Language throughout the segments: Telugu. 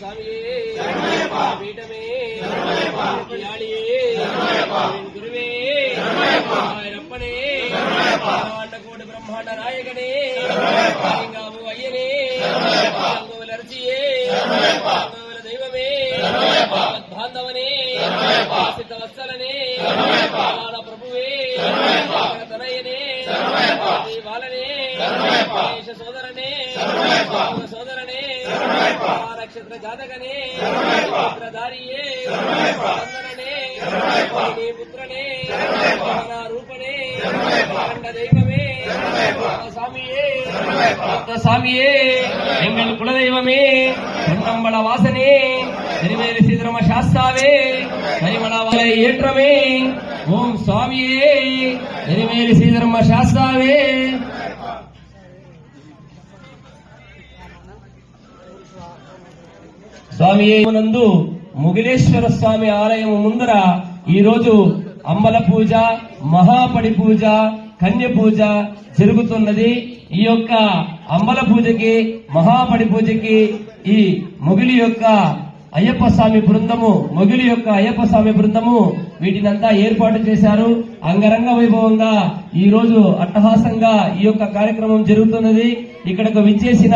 சாமியே பீட்டமே குருவே ஆயிரப்பனே கோடு பிரம்மாண்ட நாயகனே బాంధవనే సిద్ధ వత్సలనే బాల ప్రభువే తనయనే బాలనే గణేశ సోదరనే శివ సోదరనే నక్షత్ర జాతకనే పుత్రధారియే చందననే నీ పుత్రనే వాహన రూపనే అఖండ దైవమే స్వామియే స్వామియే ఎంగల్ కులదైవమే பொன்னம்பள வாசனே திருவேலி சீதரம சாஸ்தாவே கரிமள வலை ஏற்றமே ஓம் சுவாமியே திருவேலி சீதரம சாஸ்தாவே స్వామి నందు ముగిలేశ్వర స్వామి ఆలయం ముందర ఈ రోజు అంబల పూజ మహాపడి పూజ కన్య పూజ జరుగుతున్నది ఈ యొక్క అంబల పూజకి మహాపడి పూజకి ఈ మొగిలి యొక్క అయ్యప్ప స్వామి బృందము మొగిలి యొక్క అయ్యప్ప స్వామి బృందము వీటినంతా ఏర్పాటు చేశారు. అంగరంగ వైభవంగా ఈ రోజు అట్టహాసంగా ఈ యొక్క కార్యక్రమం జరుగుతున్నది. ఇక్కడకు విచ్చేసిన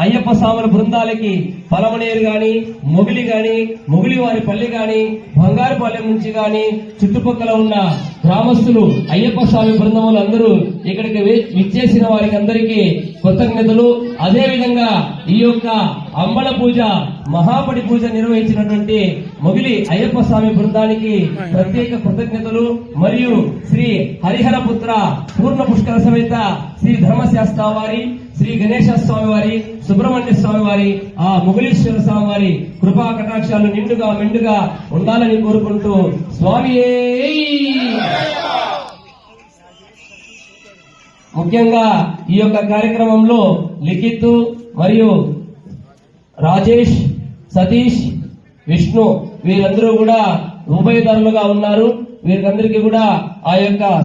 అయ్యప్ప స్వాముల బృందాలకి పలమనేరు గాని మొగిలి గాని మొగిలి వారి పల్లి గాని బంగారుపాలెం నుంచి గాని చుట్టుపక్కల ఉన్న గ్రామస్తులు అయ్యప్ప స్వామి బృందములు అందరూ ఇక్కడికి వి- విచ్చేసిన వారికి అందరికీ కృతజ్ఞతలు. అదే విధంగా ఈ యొక్క అంబల పూజ మహాపడి పూజ నిర్వహించినటువంటి మొగిలి అయ్యప్ప స్వామి బృందానికి ప్రత్యేక కృతజ్ఞతలు. మరియు శ్రీ హరిహర పుత్ర పూర్ణ పుష్కర సమేత శ్రీ ధర్మశాస్త్ర వారి శ్రీ గణేశ స్వామి వారి సుబ్రహ్మణ్య స్వామి వారి ఆ ముగులీశ్వర స్వామి వారి కృపా కటాక్షాలు నిండుగా మెండుగా ఉండాలని కోరుకుంటూ స్వామి ముఖ్యంగా ఈ యొక్క కార్యక్రమంలో లిఖిత్ మరియు రాజేష్ సతీష్ విష్ణు వీరందరూ కూడా ఉభయదారులుగా ఉన్నారు. వీరందరికీ కూడా ఆ యొక్క